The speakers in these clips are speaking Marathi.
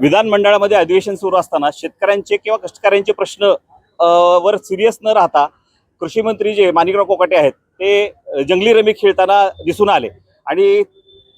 विधानमंडळामध्ये अधिवेशन सुरू असताना शेतकऱ्यांचे किंवा कष्टकऱ्यांचे प्रश्न वर सिरियस न राहता कृषी मंत्री जे माणिकराव कोकाटे आहेत ते जंगली रमी खेळताना दिसून आले. आणि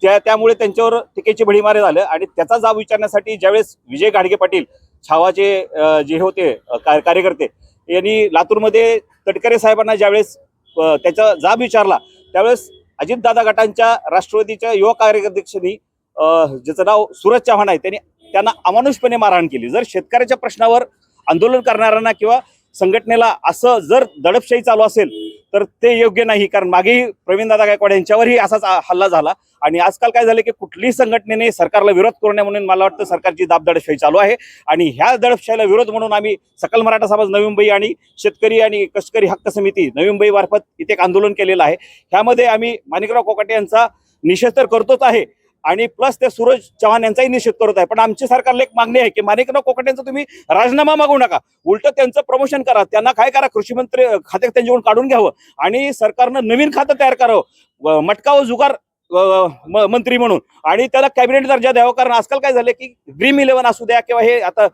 त्या त्यामुळे त्यांच्यावर टीकेची भडीमारे झालं आणि त्याचा जाब विचारण्यासाठी ज्यावेळेस विजय गाडगे पाटील छावाचे जे होते का- कार्यकर्ते यांनी लातूरमध्ये तटकरे साहेबांना ज्यावेळेस त्याचा जाब विचारला त्यावेळेस अजितदादा गटांच्या राष्ट्रवादीच्या युवा कार्याध्यक्षांनी ज्याचं नाव सूरज चव्हाण आहे त्यांनी त्यांना अमानुषपणे मारहाण केली. जर शेतकऱ्याच्या प्रश्नावर आंदोलन करणाऱ्यांना किंवा संघटनेला असं जर दडपशाही चालू असेल तर ते योग्य नाही कारण मागेही प्रवीणदादा गायकवाड यांच्यावरही असाच हल्ला झाला. आणि आजकाल काय झालं की कुठलीही संघटनेने सरकारला विरोध करू नये म्हणून मला वाटतं सरकारची दाब दडपशाही चालू आहे. आणि ह्या दडपशाहीला विरोध म्हणून आम्ही सकल मराठा समाज नवी मुंबई आणि शेतकरी आणि कष्टकरी हक्क समिती नवी मुंबई मार्फत इथे एक आंदोलन केलेलं आहे. ह्यामध्ये आम्ही माणिकराव कोकाटे यांचा निषेध तर करतोच आहे आणि प्लस ते सूरज चव्हाण यांचाही निषेध करत आहे. पण आमची सरकारला एक मागणी आहे की माणिकराव कोकाटेंचा तुम्ही राजीनामा मागू नका. उलट त्यांचं प्रमोशन करा. त्यांना काय करा? कृषी मंत्री खाते त्यांच्याकडून काढून घ्यावं. आणि सरकारनं नवीन खातं तयार करावं. मटका व जुगार म- मंत्री म्हणून. आणि त्याला कॅबिनेट दर्जा द्यावा. कारण आजकाल काय झालं की ड्रीम इलेव्हन असू द्या किंवा हे आता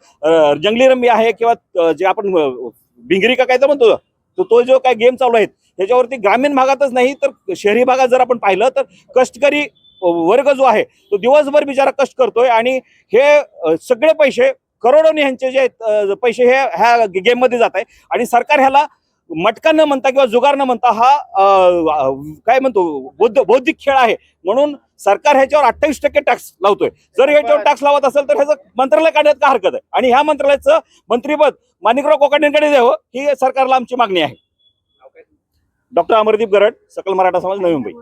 जंगली रम्मी आहे किंवा जे आपण बिंगरी भिंगरी का काय तर म्हणतो तो तो जो काय गेम चालू आहेत त्याच्यावरती ग्रामीण भागातच नाही तर शहरी भागात जर आपण पाहिलं तर कष्टकरी वर्ग जो आहे तो दिवसभर बिचारा कष्ट करतोय आणि हे सगळे पैसे करोडोनी ह्यांचे जे आहेत, पैसे हे ह्या गेममध्ये जात आहे. आणि सरकार ह्याला मटका न म्हणता किंवा जुगार न म्हणता हा काय म्हणतो बौद्ध बौद्धिक खेळ आहे. म्हणून सरकार ह्याच्यावर अठ्ठावीस टक्के टॅक्स लावतोय. जर ह्याच्यावर टॅक्स लावत असेल तर ह्याचं मंत्रालय काढण्यात का हरकत आहे? आणि ह्या मंत्रालयाचं मंत्रीपद माणिकराव कोकाटेंकडे द्यावं ही सरकारला आमची मागणी आहे. डॉक्टर अमरदीप गरड सकल मराठा समाज नवी मुंबई.